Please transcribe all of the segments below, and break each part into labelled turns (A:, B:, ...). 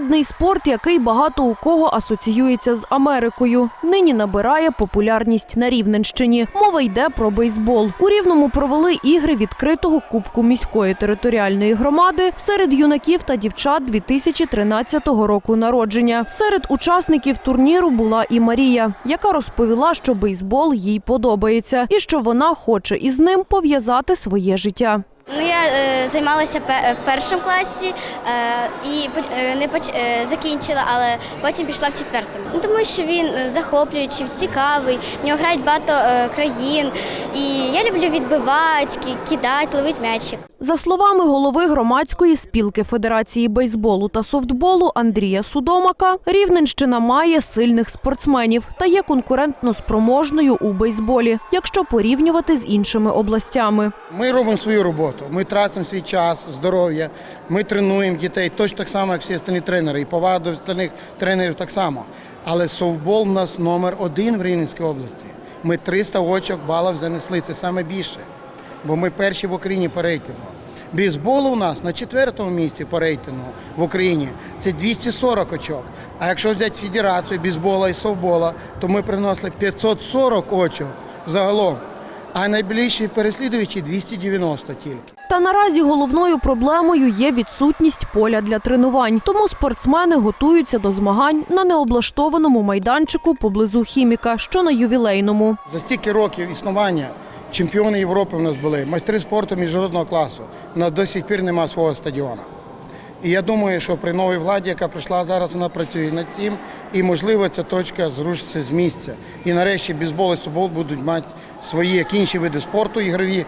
A: Народний спорт, який багато у кого асоціюється з Америкою, нині набирає популярність на Рівненщині. Мова йде про бейсбол. У Рівному провели ігри відкритого кубку міської територіальної громади серед юнаків та дівчат 2013 року народження. Серед учасників турніру була і Марія, яка розповіла, що бейсбол їй подобається і що вона хоче із ним пов'язати своє життя.
B: Ну, я е, займалася пе- в першому класі е, і по- е, не поч- е, закінчила, але потім пішла в четвертому. Ну, тому що він е, захоплюючий, цікавий, в нього грають багато е, країн. І я люблю відбивати, ки- кидати, ловити м'ячик.
A: За словами голови громадської спілки Федерації бейсболу та софтболу Андрія Судомака, Рівненщина має сильних спортсменів та є конкурентно спроможною у бейсболі, якщо порівнювати з іншими областями.
C: Ми робимо свою роботу. Ми тратимо свій час, здоров'я. Ми тренуємо дітей точно так само, як всі остальні тренери. І повага до остальних тренерів так само. Але софтбол в нас номер один в Рівненській області. Ми 300 очок балів занесли. Це саме більше. Бо ми перші в Україні по рейтингу. Бейсбол у нас на четвертому місці по рейтингу в Україні це 240 очок. А якщо взяти федерацію бейсбола і софтбола, то ми приносили 540 очок загалом. А найближчі переслідувачі 290 тільки.
A: Та наразі головною проблемою є відсутність поля для тренувань. Тому спортсмени готуються до змагань на необлаштованому майданчику поблизу хіміка, що на ювілейному.
C: За стільки років існування чемпіони Європи в нас були, майстри спорту міжнародного класу. У нас до сих пір немає свого стадіону. І я думаю, що при новій владі, яка прийшла зараз, вона працює над цим, і можливо ця точка зрушиться з місця. І нарешті бейсбол і софтбол будуть мати свої, як інші види спорту ігрові,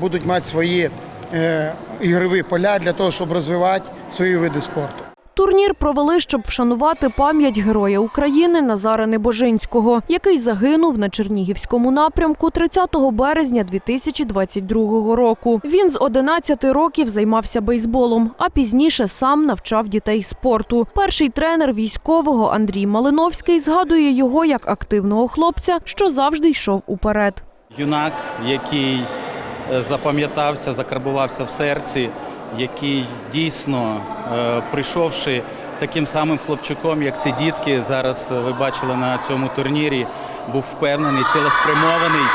C: будуть мати свої е, ігрові поля для того, щоб розвивати свої види спорту.
A: Турнір провели, щоб вшанувати пам'ять героя України Назара Небожинського, який загинув на Чернігівському напрямку 30 березня 2022 року. Він з 11 років займався бейсболом, а пізніше сам навчав дітей спорту. Перший тренер військового Андрій Малиновський згадує його як активного хлопця, що завжди йшов уперед.
D: Юнак, який е, запам'ятався, закарбувався в серці, який дійсно, е, прийшовши таким самим хлопчиком, як ці дітки, зараз е, ви бачили на цьому турнірі, був впевнений, цілеспрямований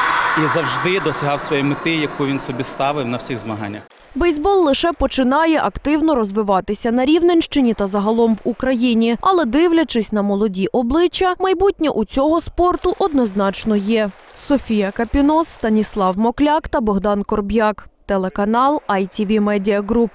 D: і завжди досягав своєї мети, яку він собі ставив на всіх змаганнях.
A: Бейсбол лише починає активно розвиватися на Рівненщині та загалом в Україні. Але дивлячись на молоді обличчя, майбутнє у цього спорту однозначно є. Софія Капінос, Станіслав Мокляк та Богдан Корб'як. Телеканал ITV Media Group.